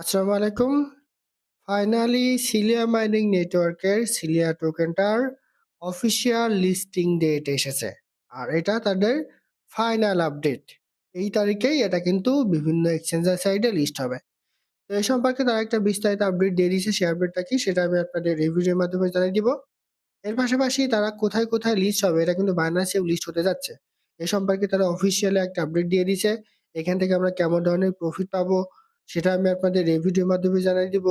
আসসালামু আলাইকুম। Finally Celia mining নেটওয়ার্কের সিলিয়া টোকেনটার অফিসিয়াল লিস্টিং ডেট এসেছে। আর এটা তাদের ফাইনাল আপডেট। এই তারিখেই এটা কিন্তু বিভিন্ন এক্সচেঞ্জের সাইডে লিস্ট হবে। তো এই সম্পর্কে তারা একটা বিস্তারিত আপডেট দিয়ে দিয়েছে। সেই আপডেটটা কি সেটা আমি আপনাদের ভিডিওর মাধ্যমে জানিয়ে দিব। এর পাশাপাশি তারা কোথায়, কোথায় লিস্ট হবে এটা কিন্তু বাইন্যান্সেও লিস্ট হতে যাচ্ছে। এ সম্পর্কে তারা অফিসিয়ালি একটা আপডেট দিয়ে দিয়েছে। এখান থেকে আমরা কেমন ধরনের প্রফিট পাবো সেটা আমি আপনাদের এই ভিডিওর মাধ্যমে জানিয়ে দিব।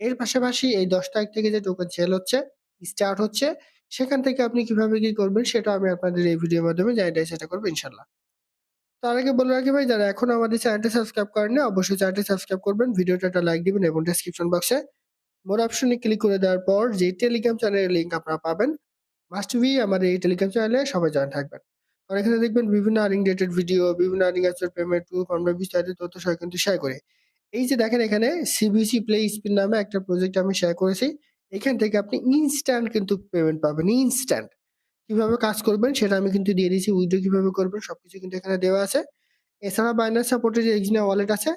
এর পাশাপাশি এই ১০ তারিখ থেকে যে টোকেন সেল হচ্ছে, স্টার্ট হচ্ছে সেখান থেকে আপনি কীভাবে কি করবেন সেটা আমি আপনাদের এই ভিডিওর মাধ্যমে জানিয়ে চেষ্টা করব ইনশাআল্লাহ। তার আগে বলে রাখি ভাই যারা এখন আমাদের চ্যানেলটি সাবস্ক্রাইব করেননি অবশ্যই চ্যানেলটি সাবস্ক্রাইব করবেন। ভিডিওটা একটা লাইক দিবেন এবং ডেসক্রিপশন বক্সে মোর অপশনে ক্লিক করে দেওয়ার পর যে টেলিগ্রাম চ্যানেলের লিংক আপনারা পাবেন মাস্ট বি আমাদের এই টেলিগ্রাম চ্যানেলে সবাই জয়েন থাকবেন। কারণ এখানে দেখবেন বিভিন্ন আর্নিং রিলেটেড ভিডিও, বিভিন্ন আর্নিং অ্যাপসের পেমেন্ট, প্রুফ আমরা বিস্তারিত তথ্য সহ কিন্তু শেয়ার করি। এই যে দেখেন এখানে সিবিসি প্লে স্পিন নামে একটা প্রজেক্ট আমি শেয়ার করেছি। এখান থেকে আপনি ইনস্ট্যান্ট কিন্তু পেমেন্ট পাবেন, ইনস্ট্যান্ট। কীভাবে কাজ করবেন সেটা আমি কিন্তু দিয়ে দিয়েছি। উইথড্র কীভাবে করবেন সবকিছু কিন্তু এখানে দেওয়া আছে। এছাড়া বাইন্যান্স সাপোর্টের যে এক্সিনা ওয়ালেট আছে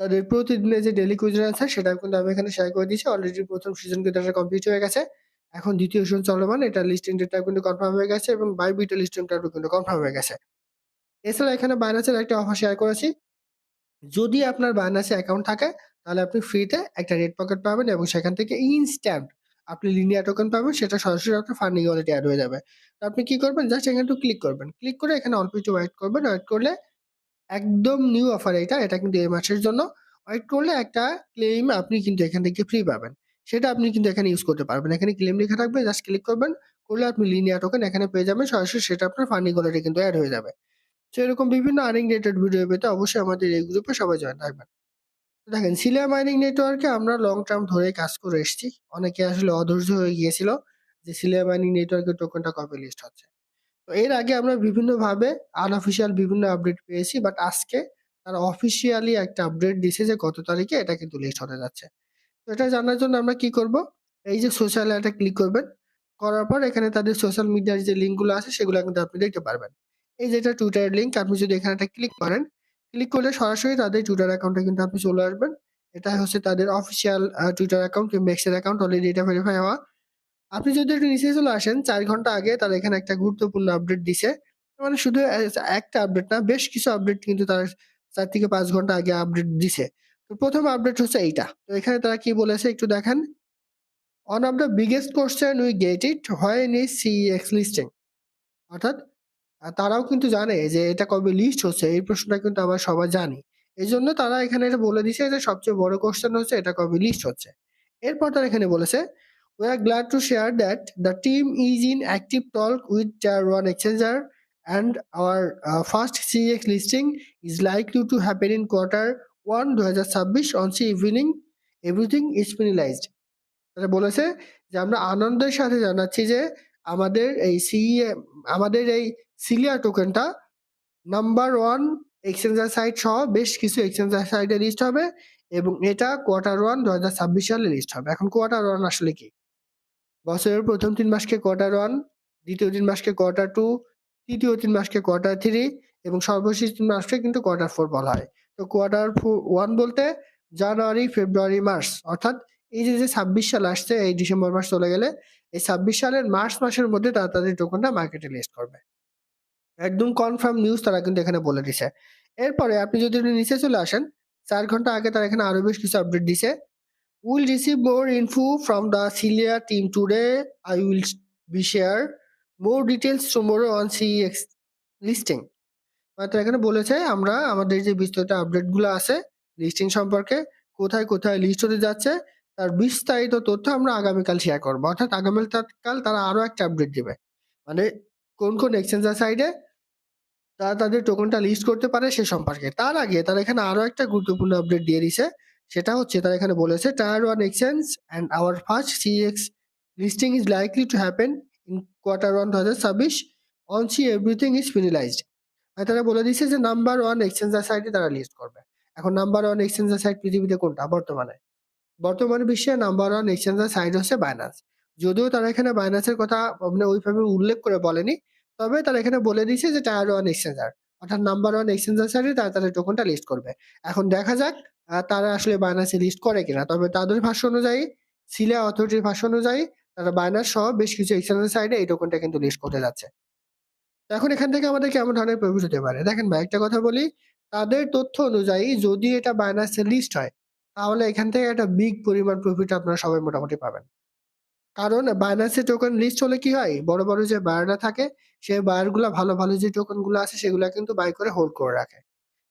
তাদের প্রতিদিনের যে ডেলি কুইজার আছে সেটা কিন্তু আমি এখানে শেয়ার করে দিয়েছি। অলরেডি প্রথম সিজন কিন্তু এটা কমপ্লিট হয়ে গেছে। এখন দ্বিতীয় সিজন চলমান। এটা লিস্টিং ডেটটাও কিন্তু কনফার্ম হয়ে গেছে এবং বাইবিট লিস্টিংটাও কিন্তু কনফার্ম হয়ে গেছে। এছাড়া এখানে বাইন্যান্সের একটা অফার শেয়ার করেছি। যদি আপনার বাইন্যান্সে অ্যাকাউন্ট থাকে, তাহলে আপনি ফ্রিতে একটা রেড পকেট পাবেন এবং সেখান থেকে ইনস্ট্যান্ট আপনি লিনিয়ার টোকেন পাবেন, সেটা সরাসরি আপনার ফান্ডিং ওয়ালেটে অ্যাড হয়ে যাবে। তো আপনি কি করবেন জাস্ট এখানে একটু ক্লিক করবেন। ক্লিক করে এখানে অল্প একটু ওয়েট করবেন। ওয়েট করলে একদম নিউ অফার এটা। এটা কিন্তু এই মাসের জন্য। ওয়েট করলে একটা ক্লেইম আপনি কিন্তু এখান থেকে ফ্রি পাবেন। সেটা আপনি কিন্তু এখানে ইউজ করতে পারবেন। এখানে ক্লেইম লেখা থাকবে জাস্ট ক্লিক করবেন। করলে আপনি লিনিয়ার টোকেন এখানে পেয়ে যাবেন। সরাসরি সেটা আপনার ফান্ডিং ওয়ালেটে কিন্তু অ্যাড হয়ে যাবে। তো এরকম বিভিন্ন আর্নিং রিলেটেড ভিডিও পেতে অবশ্যই আমাদের এই গ্রুপে সবাই জয়েন থাকবেন। দেখেন সিলিয়া মাইনিং নেটওয়ার্কে আমরা লং টার্ম ধরে কাজ করে এসেছি। অনেকে আসলে অধৈর্য হয়ে গিয়েছিল যে সিলিয়া মাইনিং নেটওয়ার্কের টোকেনটা কবে লিস্ট হচ্ছে। তো এর আগে আমরা বিভিন্নভাবে আনঅফিসিয়াল বিভিন্ন আপডেট পেয়েছি বাট আজকে তারা অফিসিয়ালি একটা আপডেট দিছে যে কত তারিখে এটা কিন্তু লিস্ট হতে যাচ্ছে। তো এটা জানার জন্য আমরা কি করব? এই যে সোশ্যাল এটা ক্লিক করবেন। করার পর এখানে তাদের সোশ্যাল মিডিয়ার যে লিঙ্কগুলো আছে সেগুলো কিন্তু আপনি দেখতে পারবেন। এই যেটা টুইটারের লিঙ্ক আপনি যদি এখানে একটা ক্লিক করেন, ক্লিক করলে সরাসরি তাদের টুইটার অ্যাকাউন্টে কিন্তু আপনি চলে আসবেন। এটা হচ্ছে তাদের অফিসিয়াল টুইটার অ্যাকাউন্ট কিংবা এক্সের অ্যাকাউন্ট অলরেডি এটা ভেরিফাই হওয়া। আপনি যদি একটু নিচে চলে আসেন চার ঘণ্টা আগে তারা এখানে একটা গুরুত্বপূর্ণ আপডেট দিছে। মানে শুধু একটা আপডেট না বেশ কিছু আপডেট কিন্তু তারা চার থেকে পাঁচ ঘণ্টা আগে আপডেট দিছে। তো প্রথম আপডেট হচ্ছে এইটা। তো এখানে তারা কি বলেছে একটু দেখেন। One of the biggest question we get it when is CEX listing অর্থাৎ তারাও কিন্তু জানে যে এটা কবে লিস্ট হচ্ছে, এই প্রশ্নটা কিন্তু আমরা সবাই জানি। এই জন্য তারা এখানে এটা বলে দিছে যে সবচেয়ে বড় কোশ্চেন হচ্ছে এটা কবে লিস্ট হচ্ছে। এরপর তারা এখানে বলেছে we are glad to share that the team is in active talk with tier one exchanger and our first C CEX listing is like to to happen in quarter one দু হাজার ছাব্বিশ on C evening everything is finalized তারা বলেছে যে, আমরা আনন্দের সাথে জানাচ্ছি যে আমাদের এই সিএ আমাদের এই সিলিয়া টোকেনটা নাম্বার ওয়ান এক্সচেঞ্জার সাইট সহ বেশ কিছু এক্সচেঞ্জার সাইটে লিস্ট হবে এবং এটা কোয়ার্টার 1 2026 সালে লিস্ট হবে। এখন কোয়ার্টার ওয়ান আসলে কি? বছরের প্রথম তিন মাসকে কোয়ার্টার ওয়ান দ্বিতীয় তিন মাসকে কোয়ার্টার টু তৃতীয় ৩ মাসকে কোয়ার্টার থ্রি এবং সর্বশেষ 3 মাসকে কিন্তু কোয়ার্টার ফোর বলা হয়। তো কোয়ার্টার 1 বলতে জানুয়ারি, ফেব্রুয়ারি, মার্চ অর্থাৎ এই যে, যে ২৬ সাল আসছে এই ডিসেম্বর মাস চলে গেলে এই ২৬ সালের মার্চ মাসের মধ্যে তারা তাদের টোকেনটা মার্কেটে লিস্ট করবে। একদম কনফার্ম নিউজ তারা কিন্তু এখানে বলে দিছে। এরপরে আপনি যদি নিচে চলে আসেন চার ঘণ্টা আগে তারা এখানে আরও বেশ কিছু আপডেট দিছে। We'll receive more info from the Celia team today. I will be share more details on CEX listing মানে তারা এখানে বলেছে আমরা আমাদের যে বিস্তারিত আপডেটগুলো আছে লিস্টিং সম্পর্কে কোথায়, কোথায় লিস্ট হতে যাচ্ছে তার বিস্তারিত তথ্য আমরা আগামীকাল শেয়ার করব। অর্থাৎ আগামীকাল তারা আরও একটা আপডেট দেবে মানে কোন, কোন এক্সচেঞ্জার সাইডে তারা তাদের টোকনটা লিস্ট করতে পারে সে সম্পর্কে। তার আগে তারা এখানে আরও একটা গুরুত্বপূর্ণ আপডেট দিয়ে দিছে। সেটা হচ্ছে তারা এখানে বলেছে tier one exchange and our first CEX listing is likely to happen in quarter 1 2026 once everything is finalized. আর তারা বলে দিছে যে নাম্বার ওয়ান এক্সচেঞ্জার সাইটে তারা লিস্ট করবে। এখন নাম্বার ওয়ান এক্সচেঞ্জার সাইট পৃথিবীতে কোনটা বর্তমানে? বর্তমানে বিশ্বে নাম্বার ওয়ান এক্সচেঞ্জার সাইট হচ্ছে বাইন্যান্স। যদিও তারা এখানে বাইন্যান্সের কথা মানে ওইভাবে উল্লেখ করে বলেনি। তবে তারা এখানে বলে দিছে যে টায়ার ওয়ান এক্সচেঞ্জার। অর্থাৎ নাম্বার 1 এক্সচেঞ্জার সাইটে তারা তাদের টোকেনটা লিস্ট করবে। এখন দেখা যাক তারা আসলে বাইন্যান্সে লিস্ট করে কিনা। তবে তাদের ভাষ্য অনুযায়ী সিলিয়া অথরিটির ভাষ্য অনুযায়ী তারা বাইন্যান্স সহ বেশ কিছু এক্সচেঞ্জের সাইডে এই টোকেনটা কিন্তু লিস্ট করতে যাচ্ছে। এখন এখান থেকে আমাদের কেমন ধরনের প্রফিট হতে পারে? দেখেন ভাই একটা কথা বলি, তাদের তথ্য অনুযায়ী যদি এটা বাইন্যান্সে লিস্ট হয়, তাহলে এখান থেকে একটা বিগ পরিমাণ প্রফিট আপনারা সবাই মোটামুটি পাবেন। কারণ বাইন্যান্সে টোকেন লিস্ট হলে কি হয়? বড়, বড় যে বায়াররা থাকে, সেই বায়ারগুলা ভালো, ভালো যে টোকেনগুলো আছে সেগুলো কিন্তু বাই করে হোল্ড করে রাখে।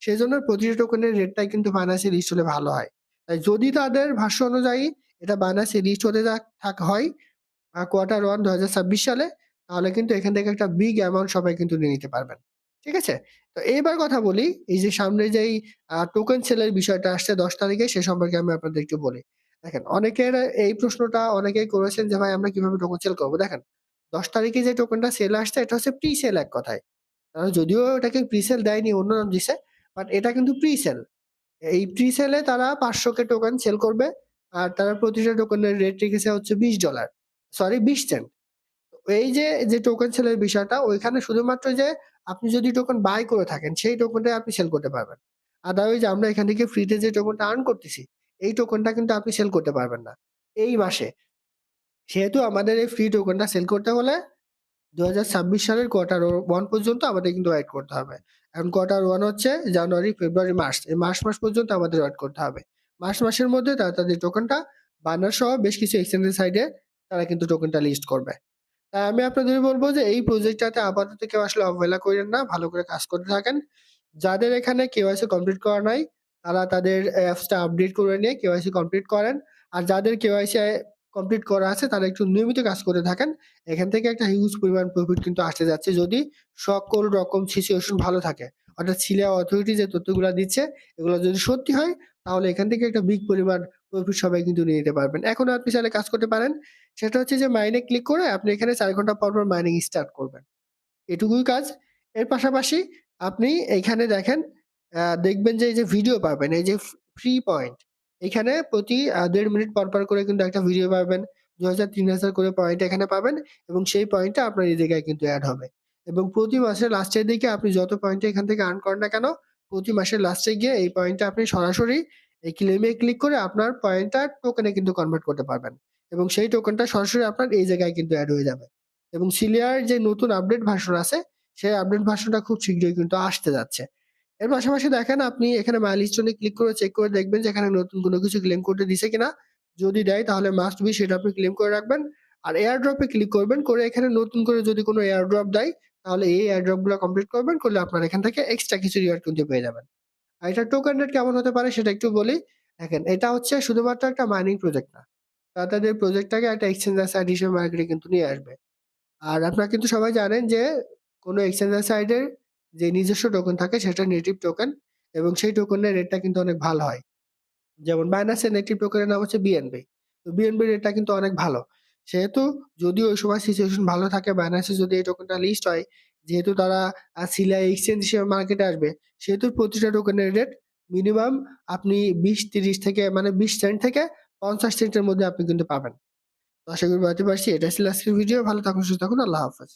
সেই জন্য প্রতিটা টোকেনের রেটটাই কিন্তু বাইন্যান্সে লিস্ট হলে ভালো হয়। তাই যদি তাদের ভাষ্য অনুযায়ী এটা বাইন্যান্সে লিস্ট হতে থাক হয় কোয়ার্টার 1 ২০২৬ সালে, তাহলে কিন্তু এখান থেকে একটা বিগ অ্যামাউন্ট সবাই কিন্তু নিয়ে নিতে পারবেন। ঠিক আছে? তো এইবার কথা বলি, এই যে সামনে যেই টোকেন সেলের বিষয়টা আসছে ১০ তারিখে সে সম্পর্কে আমি আপনাদের একটু বলি। দেখেন অনেকের এই প্রশ্নটা অনেকেই করেছেন যে ভাই আমরা কীভাবে টোকন সেল করব দেখেন ১০ তারিখে যে টোকেনটা সেল আসছে এটা হচ্ছে প্রি সেল এক কথায়। তারা যদিও এটাকে প্রি সেল দেয়নি অন্য নাম দিছে, বাট এটা কিন্তু প্রি সেল। এই প্রি সেলে তারা ৫০০ কে টোকেন সেল করবে। আর তারা প্রতিটা টোকেনের রেট রেখেছে হচ্ছে $২০ সরি ২০ সেন্ট। এই যে, যে টোকেন সেলের বিষয়টা ওইখানে শুধুমাত্র যে আপনি যদি টোকেন বাই করে থাকেন সেই টোকেনটাই আপনি সেল করতে পারবেন। আদারওয়াইজ আমরা এখান থেকে ফ্রিতে যে টোকেনটা আর্ন করতেছি, এই টোকেনটা কিন্তু আপনি সেল করতে পারবেন না। এই মাসে। সেহেতু আমাদের এই ফ্রি টোকেনটা সেল করতে হলে ২০২৬ সালের কোয়ার্টার ওয়ান পর্যন্ত আমাদের কিন্তু ওয়েট করতে হবে। এখন কোয়ার্টার ওয়ান হচ্ছে জানুয়ারি, ফেব্রুয়ারি, মার্চ। এই মার্চ মাস পর্যন্ত আমাদের ওয়েট করতে হবে। মার্চ মাসের মধ্যে তারা তাদের টোকেনটা বাইন্যান্স সহ বেশ কিছু এক্সচেঞ্জের সাইডে তারা কিন্তু টোকেনটা লিস্ট করবে। তাই আমি আপনাদের বলব যে এই প্রজেক্টটাতে আপাতত কেউ আসলে অবহেলা কইরেন না। ভালো করে কাজ করতে থাকেন। যাদের এখানে কেউ কেওয়াইসি কমপ্লিট করা নাই, তারা তাদের অ্যাপসটা আপডেট করে নিয়ে কেওয়াইসি কমপ্লিট করেন। আর যাদের কেওয়াইসি কমপ্লিট করা আছে তারা একটু নিয়মিত কাজ করে থাকেন। এখান থেকে একটা হিউজ পরিমাণ প্রফিট কিন্তু আসতে যাচ্ছে যদি সকল রকম সিচুয়েশন ভালো থাকে। অর্থাৎ সিলিয়া অথরিটি যে তথ্যগুলো দিচ্ছে এগুলো যদি সত্যি হয় তাহলে এখান থেকে একটা বিগ পরিমাণ প্রফিট সবাই কিন্তু নিয়ে নিতে পারবেন। এখনও আপনি চাইলে কাজ করতে পারেন। সেটা হচ্ছে যে মাইনে ক্লিক করে আপনি এখানে চার ঘণ্টা পর, পর মাইনিং স্টার্ট করবেন। এটুকুই কাজ। এর পাশাপাশি আপনি এইখানে দেখেন দেখবেন যে এই যে ভিডিও পাবেন, এই যে ফ্রি পয়েন্ট। এখানে প্রতি ১.৫ মিনিট পর, পর করে কিন্তু একটা ভিডিও পাবেন। ২০০০, ৩০০০ করে পয়েন্ট এখানে পাবেন এবং সেই পয়েন্টটা আপনার এই জায়গায় কিন্তু এড হবে। এবং প্রতি মাসের লাস্টের দিকে আপনি যত পয়েন্ট এখান থেকে আর্ন করেন না কেন, প্রতি মাসের লাস্টে গিয়ে এই পয়েন্টটা আপনি সরাসরি এই ক্লেমে ক্লিক করে আপনার পয়েন্টটা টোকেনে কিন্তু কনভার্ট করতে পারবেন। এবং সেই টোকেনটা সরাসরি আপনার এই জায়গায় কিন্তু এড হয়ে যাবে। এবং সিলিয়ার যে নতুন আপডেট ভার্সন আছে, সেই আপডেট ভার্সনটা খুব শীঘ্রই কিন্তু আসতে যাচ্ছে। এর পাশাপাশি দেখেন আপনি এখানে মাইলস্টোনে ক্লিক করে চেক করে দেখবেন যে এখানে নতুন কোনো কিছু ক্লেম করতে দিছে কিনা। যদি দেয় তাহলে মাস্ট বি সেটা আপনি ক্লেম করে রাখবেন। আর এয়ার ড্রপ ক্লিক করবেন, করে এখানে নতুন করে যদি কোনো এয়ার ড্রপ দেয়, তাহলে এই এয়ার ড্রপগুলা কমপ্লিট করবেন। করলে আপনার এখান থেকে এক্সট্রা কিছু রিওয়ার্ড কিন্তু পেয়ে যাবেন। আর এটা টোকেন রেট কেমন হতে পারে সেটা একটু বলি। দেখেন এটা হচ্ছে শুধুমাত্র একটা মাইনিং প্রজেক্ট না। তাদের প্রজেক্টটাকে একটা এক্সচেঞ্জার সাইট হিসেবে মার্কেটে কিন্তু নিয়ে আসবে। আর আপনারা কিন্তু সবাই জানেন যে কোনো এক্সচেঞ্জার সাইটের যে নিজস্ব টোকেন থাকে সেটা নেটিভ টোকেন এবং সেই টোকেনের রেটটা কিন্তু অনেক ভালো হয়। যেমন বাইন্যান্সের নেটিভ টোকেনের নাম হচ্ছে বিএনবি। তো বিএনবি রেটটা কিন্তু অনেক ভালো। সেহেতু যদি ওই সময় সিচুয়েশন ভালো থাকে বাইন্যান্সে যদি এই টোকেনটা লিস্ট হয়, যেহেতু তারা আ সিলিয়া এক্সচেঞ্জ হিসেবে মার্কেটে আসবে, সেহেতু প্রতিটা টোকেনের রেট মিনিমাম আপনি ২০-৩০ থেকে মানে ২০ সেন্ট থেকে ৫০ সেন্টের মধ্যে আপনি কিন্তু পাবেন। তো আশা করি বোঝাতে পারছি। এটা ছিল আজকের ভিডিও। ভালো থাকুন, সুস্থ থাকুন। আল্লাহ হাফেজ।